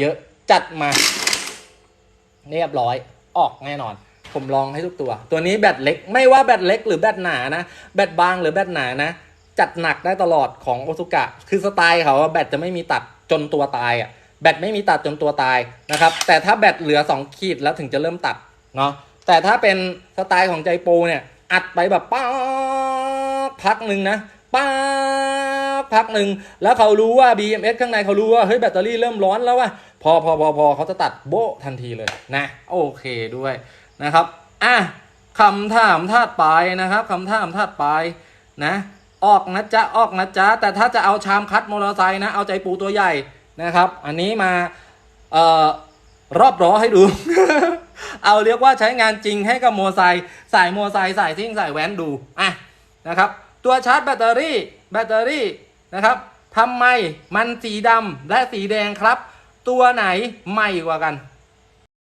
เยอะจัดมา เรียบร้อยออกแน่นอน ผมลองให้ทุกตัว ตัวนี้แบตเล็ก ไม่ว่าแบตเล็กหรือแบตหนานะ แบตบางหรือแบตหนานะ จัดหนักได้ตลอดของโอซุกะ คือสไตล์เขาแบตจะไม่มีตัดจนตัวตายอะแบตไม่มีตัดจนตัวตายนะครับ แต่ถ้าแบตเหลือ 2 ขีดแล้วถึงจะเริ่มตัดเนาะแต่ถ้าเป็นสไตล์ของใจโปรเนี่ย อัดไปแบบป้าพักหนึ่งนะป้า พักหนึ่งแล้วเขารู้ว่า BMS ข้างในเขารู้ว่าเฮ้ยแบตเตอรี่เริ่มร้อนแล้วว่ะพอพอพอพอเขาจะตัดโบทันทีเลยนะโอเคด้วยนะครับอะคำถามถัดไปนะครับคำถามถัดไปนะออกนะจ๊ะออกนะจ๊ะแต่ถ้าจะเอาชามคัดมอเตอร์ไซค์นะเอาใจปูตัวใหญ่นะครับ อันนี้มาเอ่อรอบล้อให้ดู เอาเรียกว่าใช้งานจริงให้กับมอเตอร์ไซค์สายมอเตอร์ไซค์สายซิ่งสายแว้นดูอะนะครับ ตัวชาร์จแบตเตอรี่ แบตเตอรี่ นะครับทำไมมันสีดำและสีแดงครับ ตัวไหนใหม่กว่ากัน